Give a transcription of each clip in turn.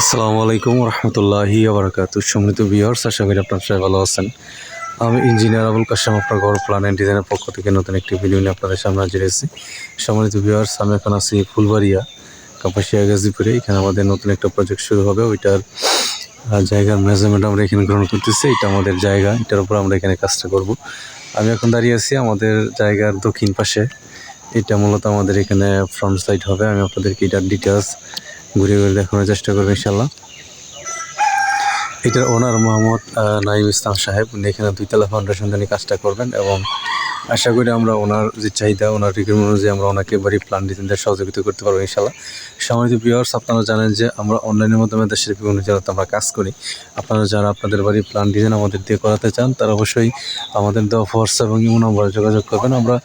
আসসালামু আলাইকুম রহমতুল্লাহি আবরকাত সম্মিলিত বিহার্স আশা করি আপনার সবাই ভালো আছেন। আমি ইঞ্জিনিয়ার আবুল কাশাম, আপনার ঘর প্ল্যান অ্যান্ড ডিজাইনের পক্ষ থেকে নতুন একটি ভিডিও নিয়ে আপনাদের সামনে হাজির হয়েছি। সম্মানিত বিহার্স আমি এখন আছি ফুলবাড়িয়া, কাপাসিয়া, গাজীপুরে। এখানে আমাদের নতুন একটা প্রজেক্ট শুরু হবে। ওইটার জায়গার মেজারমেন্ট আমরা এখানে গ্রহণ করতেছি। এটা আমাদের জায়গা। এটার উপর আমরা এখানে কাজটা করব। আমি এখন দাঁড়িয়ে আছি আমাদের জায়গার দক্ষিণ পাশে। এটা মূলত আমাদের এখানে ফ্রন্ট সাইড হবে। আমি আপনাদেরকে এটার ডিটেলস ঘুরে ঘুরে দেখানোর চেষ্টা করব ইনশাল্লাহ এটার ওনার মোহাম্মদ নাইম ইসলাম সাহেব, উনি এখানে দুইতলা ফাউন্ডেশন তিনি কাজটা করবেন এবং আশা করি আমরা ওনার যে চাহিদা, ওনার রিকোয়ারমেন্ট অনুযায়ী আমরা ওনাকে বাড়ি প্ল্যান ডিজাইন সহযোগিতা করতে পারব ইনশাল্লাহ সম্মানিত ভিউয়ার্স আপনারা জানেন যে আমরা অনলাইনের মাধ্যমে দেশের বিভিন্ন জেলাতে আমরা কাজ করি। আপনারা যারা আপনাদের বাড়ির প্ল্যান ডিজাইন আমাদের দিয়ে করাতে চান, তারা অবশ্যই আমাদের দেওয়া হোয়াটসঅ্যাপ এবং ইমো নম্বরে যোগাযোগ করবেন। আমরা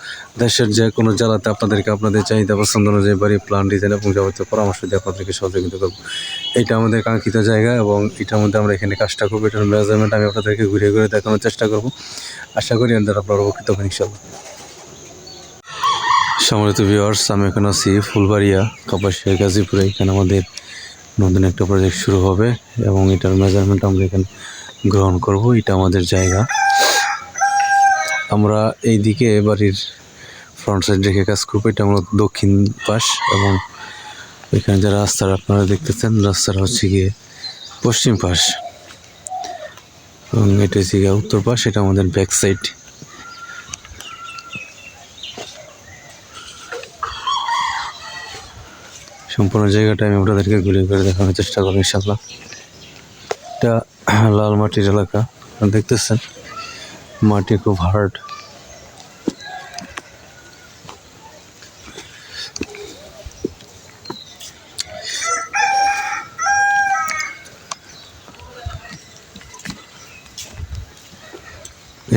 দেশের যে কোনো জেলাতে আপনাদেরকে আপনাদের চাহিদা পছন্দ অনুযায়ী বাড়ির প্ল্যান ডিজাইন এবং যাবতীয় পরামর্শ দিয়ে আপনাদেরকে সহযোগিতা করব। এটা আমাদের কাঙ্ক্ষিত জায়গা এবং এটার মধ্যে আমরা এখানে কাজটা করব। এটার মেজারমেন্ট আমি আপনাদেরকে ঘুরে ঘুরে দেখানোর চেষ্টা করব। আশা করি দ্বারা আপনারা উপকৃত হবেন ইনশাল্লাহ ভিউয়ার্স আমি এখন আছি ফুলবাড়িয়া, কাপাসিয়া, গাজীপুরে। এখানে আমাদের নতুন একটা প্রজেক্ট শুরু হবে এবং এটার মেজারমেন্ট আমরা এখানে গ্রহণ করব। এটা আমাদের জায়গা। আমরা এই দিকে বাড়ির ফ্রন্ট সাইড রেখে কাজ করব। এটা মূলত দক্ষিণ পাশ এবং এখানে যে রাস্তাটা আপনারা দেখতেছেন রাস্তাটা হচ্ছে গিয়ে পশ্চিম পাশ। এবং এটা হচ্ছে গিয়ে উত্তর পাশ, এটা আমাদের ব্যাক সাইড সম্পূর্ণ জায়গাটা আমি আপনাদেরকে ঘুরে ঘুরে দেখানোর চেষ্টা করব ইনশাল্লাহ এটা লাল মাটির এলাকা দেখতেছেন। মাটি খুব হার্ড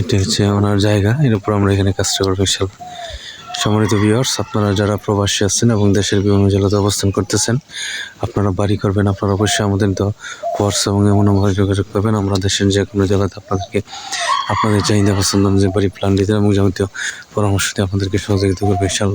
এটা হচ্ছে ওনার জায়গা, এর উপর আমরা এখানে কাজটা করব ইনশাল্লাহ। সম্মানিত ভিউয়ার্স আপনারা যারা প্রবাসী আছেন এবং দেশের বিভিন্ন জেলাতে অবস্থান করতেছেন, আপনারা বাড়ি করবেন, আপনারা অবশ্যই আমাদের তো হোয়াটসঅ্যাপ এবং এমন যোগাযোগ করবেন। আমরা দেশের যে কোনো জেলাতে আপনাদেরকে, আপনাদের চাহিদা পছন্দ অনুযায়ী বাড়ি প্ল্যান দিতে এবং যাবতীয় পরামর্শ দিয়ে আপনাদেরকে সহযোগিতা করবে